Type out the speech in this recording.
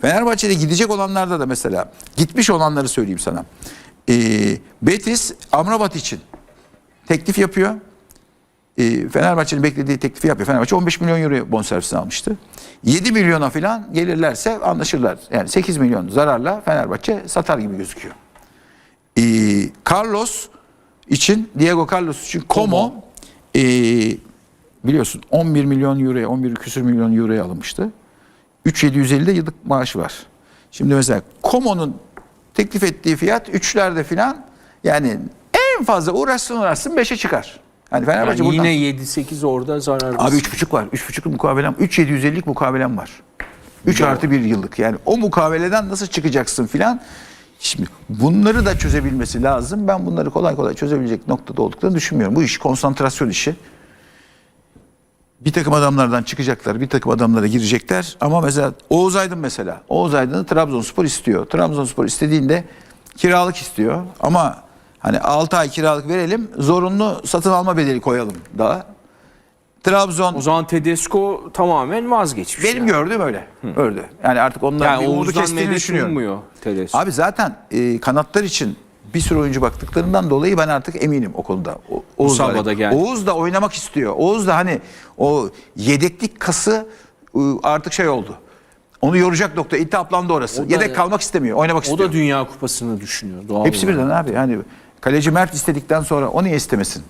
Fenerbahçe'de gidecek olanlarda da mesela gitmiş olanları söyleyeyim sana. Ee, Betis Amrabat için teklif yapıyor. Ee, Fenerbahçe'nin beklediği teklifi yapıyor. Fenerbahçe 15 milyon euro bonservisini almıştı. 7 milyona falan gelirlerse anlaşırlar. Yani 8 milyon zararla Fenerbahçe satar gibi gözüküyor. Ee, Carlos için, Diego Carlos için Como ee, biliyorsun 11 milyon euroya, 11 küsür milyon euroya alınmıştı. 3750'de yıllık maaşı var. Şimdi mesela Como'nun teklif ettiği fiyat 3'lerde falan yani en fazla uğraşsın uğraşsın 5'e çıkar. Hani Fenerbahçe Yani buradan... yine 7-8 orada zarar. Abi 3,5 var. 3,5'luk mukavelem. 3,750'lik mukavelem var. 3 artı 1 yıllık. Yani o mukaveleden nasıl çıkacaksın filan. Şimdi bunları da çözebilmesi lazım. Ben bunları kolay kolay çözebilecek noktada olduklarını düşünmüyorum. Bu iş konsantrasyon işi. Bir takım adamlardan çıkacaklar, bir takım adamlara girecekler. Ama mesela Oğuz Aydın mesela. Oğuz Aydın'ı Trabzonspor istiyor. Trabzonspor istediğinde kiralık istiyor. Ama hani 6 ay kiralık verelim, zorunlu satın alma bedeli koyalım da. Trabzon O zaman Tedesco tamamen vazgeçmiş. benim yani. gördüğüm öyle. Öyle. Yani artık onlar yani bir umudu kestiğini ummuyor Tedesco. Abi zaten e, kanatlar için bir sürü oyuncu baktıklarından dolayı ben artık eminim o konuda. O, Oğuz, da geldi. Oğuz da oynamak istiyor. Oğuz da hani o yedeklik kası e, artık şey oldu. Onu yoracak nokta. İltihaplandı orası. O da- Yedek kalmak istemiyor. Oynamak o istiyor. da Dünya Kupası'nı düşünüyor. Doğal Hepsi olarak. birden abi. Yani kaleci Mert istedikten sonra o niye istemesin?